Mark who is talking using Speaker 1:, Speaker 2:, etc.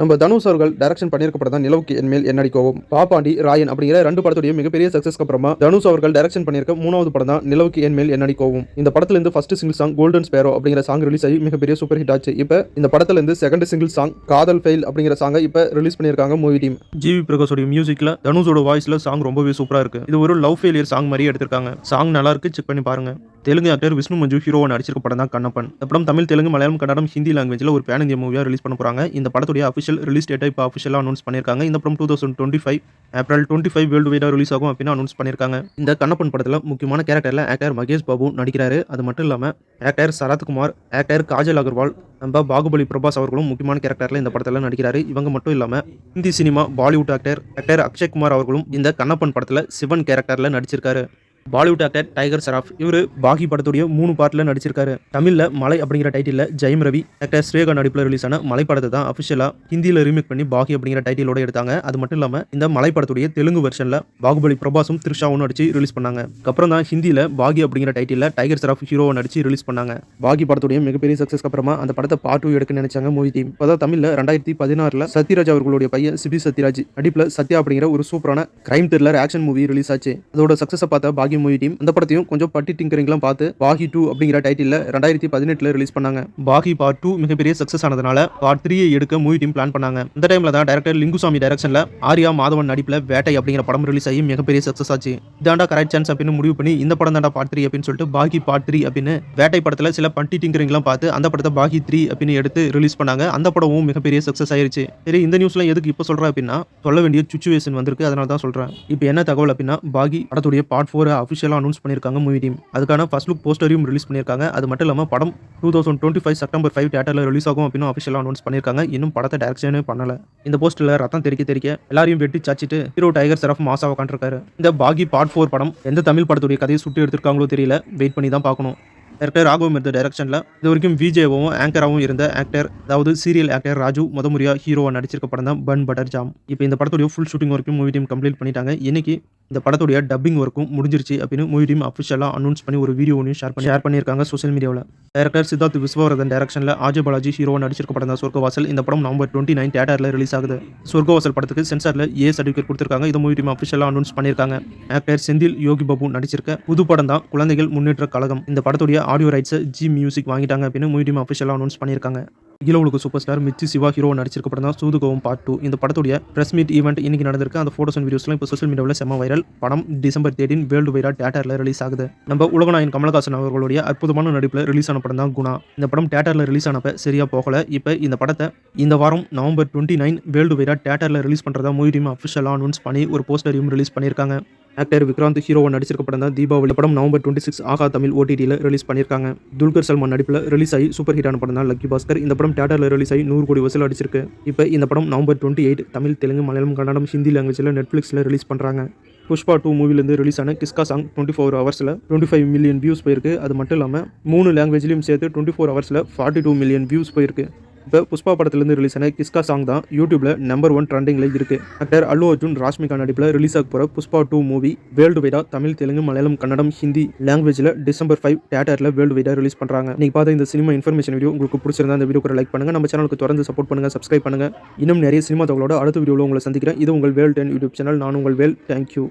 Speaker 1: நம்ம தனுஷ் அவர்கள் டைரக்ஷன் பண்ணியிருக்கப்பட்ட தான் நிலவுக்கு என்மேல் என்னடி கோவம் பாப்பாண்டி ராயன் அப்படிங்கிற ரெண்டு படத்துடைய மிகப்பெரிய சக்சஸ்க்கு அப்புறமா தனுஷ் அவர்கள் டைரக்ஷன் பண்ணியிருக்க மூணாவது படம் தான் நிலவுக்கு என்மேல் என்னடி கோவம் இந்த படத்துல இருந்து first single song golden sparrow அப்படிங்கிற சாங் ரிலீஸ் ஆகி மிகப்பெரிய சூப்பர் ஹிட் ஆச்சு. இப்போ இந்த படத்துல இருந்து செகண்ட் சிங்கிள் சாங் காதல் ஃபெயில் அப்படிங்கிற சாங்கை இப்போ ரிலீஸ் பண்ணியிருக்காங்க மூவி டீம் ஜிவி பிரகாஷோட மியூசிக்ல தனுஷோட வாய்ஸ்ல சாங் ரொம்பவே சூப்பரா இருக்கு. இது ஒரு லவ் ஃபெயிலியர் சாங் மாதிரி எடுத்திருக்காங்க. சாங் நல்லா இருக்கு செக் பண்ணி பாருங்க. தெலுங்கு ஆக்டர் விஷ்ணு மஞ்சு ஹீரோவை நடிச்சிருக்க படம் தான் கண்ணப்பன். இந்த படம் தமிழ் தெலுங்கு மலையாளம் கன்னடம் ஹிந்தி லாங்குவேஜில் ஒரு பேன் இந்திய மூவியாக ரிலீஸ் பண்ண போகிறாங்க இந்த படத்துடைய அஃபிஷியல் ரிலீஸ் டேட்டை இப்போ அஃபிஷியலாக அனௌன்ஸ் பண்ணியிருக்காங்க இந்த படம் two thousand twenty five April twenty five world வைடாக release ஆகும் அப்படின்னு அனௌன்ஸ் பண்ணியிருக்காங்க இந்த கண்ணப்பன் படத்தில் முக்கியமான கேரக்டரில் ஆக்டர் மகேஷ் பாபு நடிக்கிறாரு. அது மட்டும் இல்லாமல் ஆக்டர் சரத்குமார் ஆக்டர் காஜல் அகர்வால் நம்ம பாகுபலி பிரபாஸ் அவர்களும் முக்கியமான கேரக்டரில் இந்த படத்தில் நடிக்கிறாரு. இவங்க மட்டும் இல்லாமல் Hindi cinema Bollywood actor actor Akshay Kumar அவர்களும் இந்த கண்ணப்பன் படத்தில் சிவன் கேரக்டரில் நடிச்சிருக்காரு. பாலிவுட் ஆக்டர் டைகர் சராஃப் இவர் பாகி படத்துடைய மூணு பார்ட்டில் நடிச்சிருக்காரு. தமிழில் மலை அப்படிங்கிற டைட்டிலில் ஜெயம் ரவி ஆக்டர் ஸ்ரேகா நடிப்பில் ரிலீஸ் ஆன மலை படத்தை தான் அஃபிஷியலாக ஹிந்தியில் ரீமேக் பண்ணி பாகி அப்படிங்கிற டைட்டிலோட எடுத்தாங்க. அது மட்டும் இல்லாமல் இந்த மலை படத்துடைய தெலுங்கு வெர்ஷனில் பாகுபலி பிரபாஸும் த்ரிஷாவும் நடிச்சு ரிலீஸ் பண்ணாங்க. அப்புறம் தான் ஹிந்தியில் பாகி அப்படிங்கிற டைட்டிலில் டைகர் சராஃப் ஹீரோவை நடிச்சு ரிலீஸ் பண்ணாங்க. பாகி படத்துடைய மிகப்பெரிய சக்ஸஸ்க்கு அப்புறமா அந்த படத்தை பார்ட் டூ எடுக்க நினைச்சாங்க மூவி டீம் இப்போதான் தமிழில் ரெண்டாயிரத்தி பதினாறில் சத்யராஜ் அவர்களுடைய பையன் சிபி சத்யராஜ் நடிப்பில் சத்யா அப்படிங்கிற ஒரு சூப்பரான crime thriller action movie release ஆச்சு. அதோட சக்ஸஸை பார்த்த பாகி மூவி டீம் அந்த படத்தையும் கொஞ்சம் பட்டி டிங்கரிங்லாம் பார்த்து பாகி டூ அப்படிங்கிற டைட்டில் ரெண்டாயிரத்தி பதினெட்டில் ரிலீஸ் பண்ணாங்க. பாகி பார்ட் டூ மிகப்பெரிய சக்ஸஸ் ஆனதுனால பார்ட் த்ரீயை எடுக்க மூவி டீம் பிளான் பண்ணாங்க. இந்த டைமில் தான் டேரக்டர் லிங்குசாமி டைரக்ஷனில் ஆர்யா மாதவன் நடிப்பில் வேட்டை அப்படிங்கிற படம் ரிலீஸ் ஆகி மிகப்பெரிய சக்ஸஸ் ஆச்சு. இதாண்டா கரெக்ட் சான்ஸ் அப்படின்னு முடிவு பண்ணி இந்த படம் தாண்டா பார்ட் த்ரீ அப்படின்னு சொல்லிட்டு பாகி பார்ட் த்ரீ அப்படின்னு வேட்டை படத்தில் சில பட்டி டிங்கரிங்லாம் பார்த்து அந்த படத்தை பாகி த்ரீ அப்படின்னு எடுத்து ரிலீஸ் பண்ணாங்க. அந்த படமும் மிகப்பெரிய சக்ஸஸ் ஆயிருச்சு. சரி இந்த நியூஸ்லாம் எதுக்கு இப்போ சொல்கிறேன் அப்படின்னா சொல்ல வேண்டிய சுச்சுவேஷன் வந்திருக்கு. அதனால தான் சொல்கிறேன் இப்போ என்ன தகவல் அப்படின்னா பாகி படத்துடைய பார்ட் ஃபோர் அஃபிஷியலாக அனௌன்ஸ் பண்ணியிருக்காங்க மூவி டீம் அதுக்கான ஃபர்ஸ்ட் லுக் போஸ்டரையும் ரிலீஸ் பண்ணியிருக்காங்க. அது மட்டும் இல்லாமல் படம் two thousand twenty five September five தேட்டரில் ரிலீஸ் ஆகும் அப்படின்னு அஃபிஷியலாக அனௌன்ஸ் பண்ணியிருக்காங்க. இன்னும் படத்தை டேரக்ஷனே பண்ணல. இந்த போஸ்டரில் ரத்தம் தெரிக்க தெரிக்க எல்லாரையும் வெட்டி சாச்சிட்டு ஹீரோ டைகர் சரஃப் மாசாவை காண்டிருக்காரு இந்த பாகி பார்ட் ஃபோர் படம் எந்த தமிழ் படத்துடைய கதையை சுட்டி எடுத்திருக்காங்களோ தெரியல. வெயிட் பண்ணி தான் பார்க்கணும். டேரக்டர் ராகவ் இருந்த டைரக்ஷனில் இது வரைக்கும் விஜேவும் ஆங்கராகவும் இருந்த ஆக்டர் அதாவது சீரியல் ஆக்டர் ராஜு முத முறையாக ஹீரோவாக நடிச்சிருக்க படம் தான் பன் பட்டர் ஜாம் இப்போ இந்த படத்துடைய ஃபுல் ஷூட்டிங் வரைக்கும் மூவி டீம் கம்ப்ளீட் பண்ணிட்டாங்க. இன்னைக்கு இந்த படத்துடைய டப்பிங் ஒர்க்கும் முடிஞ்சிருச்சு அப்படின்னு மூவி டீம் அஃபிஷியலாக அனௌன்ஸ் பண்ணி ஒரு வீடியோ ஒன்று ஷேர் பண்ணி ஷேர் பண்ணியிருக்காங்க சோஷியல் மீடியாவில் டேரக்டர் சித்தார்த் விஸ்வவர்தன் டைரக்ஷனில் ஆஜய் பாலாஜி ஹீரோவாக நடிச்சிருக்க படம் தான். சொர்க்கவாசல். இந்த படம் நவம்பர் டுவெண்ட்டி நைன் தேட்டரில் ரிலீஸ் ஆகுது. சொர்க்கவாசல் படத்துக்கு சென்சாரில் ஏ சர்டிஃபிகேட் கொடுத்துருக்காங்க. இது மூவி டீம் அஃபிஷியலாக அனௌன்ஸ் பண்ணியிருக்காங்க. ஆக்டர் செந்தில் யோகி பாபு நடிச்சிருக்க புது படம் தான் குழந்தைகள் முன்னேற்ற கழகம். இந்த படத்துடைய ஆடியோ ரைட்ஸை ஜி மியூசிக் வாங்கிட்டாங்க அப்படின்னு மூவி டீம் அஃபிஷியலாக அனௌன்ஸ் பண்ணியிருக்காங்க. அகில super star Mirchi Shiva hero நடிச்சிருக்க படம் தான் சூதுகோவம் பார்ட் டூ இந்த படத்துடைய பிரஸ் மீட் ஈவெண்ட் இன்னைக்கு நடந்திருக்கு. அந்த ஃபோட்டோஸ் அண்ட் வீடியோஸ்லாம் இப்போ சோஷியல் மீடியாவில் செம வைரல் படம் டிசம்பர் தேர்ட்டின் வேர்ல்டு வைரா தேட்டரில் ரிலீஸ் ஆகுது. நம்ம உலகநாயன் கமலஹாசன் அவர்களுடைய அற்புதமான நடிப்பில் ரிலீஸ் ஆன படம் தான் குணா. இந்த படம் தேட்டரில் ரிலீஸ் ஆனப்ப சரியா போகல. இப்போ இந்த படத்தை இந்த வாரம் November twenty nine world wide தேட்டரில் ரிலீஸ் பண்ணுறதா மூவி டீம் அஃபிஷியலாக அனௌன்ஸ் பண்ணி ஒரு போஸ்டரையும் ரிலீஸ் பண்ணியிருக்காங்க ஆக்டர் விக்ராந்த் ஹீரோவை நடிச்சிருக்க படம் தான் தீபாவளி. படம் நவம்பர் டுவெண்ட்டி சிக்ஸ் ஆகா தமிழ் ஓடிடியில் ரிலீஸ் பண்ணியிருக்காங்க. துல்கர் சல்மான் நடிப்பில் ரிலீஸ் ஆகி சூப்பர் ஹிட்டான படம் தான் லக்கி பாஸ்கர் இந்த படம் தேட்டரில் ரிலீஸ் ஆகி நூறு கோடி வசூல் அடிச்சிருக்கு. இப்போ இந்த படம் November twenty eight Tamil Telugu Malayalam Kannada Hindi லாங்குவேஜில் நெட்ஃப்ளிக்ஸில் ரிலீஸ் பண்ணுறாங்க புஷ்பா டூ மூவிலேருந்து ரிலீஸ் ஆன கிஸ்கா சாங் டுவெண்ட்டி ஃபோர் ஹவர்ஸில் டுவெண்ட்டி ஃபைவ் மில்லியன் வியூஸ் போயிருக்கு. அது மட்டும் இல்லாமல் மூணு லாங்குவேஜ்லையும் சேர்த்து டுவெண்ட்டி ஃபோர் ஹவர்ஸில் ஃபார்ட்டி டூ மில்லியன் வியூஸ் போயிருக்கு. இப்போ புஷ்பா படத்துலேருந்து ரிலீஸ் ஆன கிஸ்கா சாங் தான் யூடியூப்ல நம்பர் ஒன் ட்ரெண்டிங்கில் இருக்கு. ஆக்டர் அல்லு அர்ஜுன் ராஷ்மிகா நடிப்பில் ரிலீஸ் ஆக போகிற புஷ்பா டூ மூவி வேர்ல்டு வைடா தமிழ் தெலுங்கு மலையாளம் கன்னடம் ஹிந்தி லாங்குவேஜில் டிசம்பர் ஃபைவ் தேட்டரில் வேர்ல்டு வைடா ரிலீஸ் பண்ணுறாங்க நீங்கள் பார்த்த இந்த சினிமா இன்ஃபர்மேஷன் வீடியோ உங்களுக்கு பிடிச்சிருந்தா அந்த வீடியோ லைக் பண்ணுங்கள் நம்ம சேனலுக்கு தொடர்ந்து சப்போர்ட் பண்ணுங்கள் சப்ஸ்கிரைப் பண்ணுங்கள் இன்னும் நிறைய சினிமா தகவலோட அடுத்த வீடியோவில் உங்களை சந்திக்கிறேன். இது உங்கள் வேல் டென் யூடியூப் சேனல் நான் உங்கள் வேல். தேங்க்யூ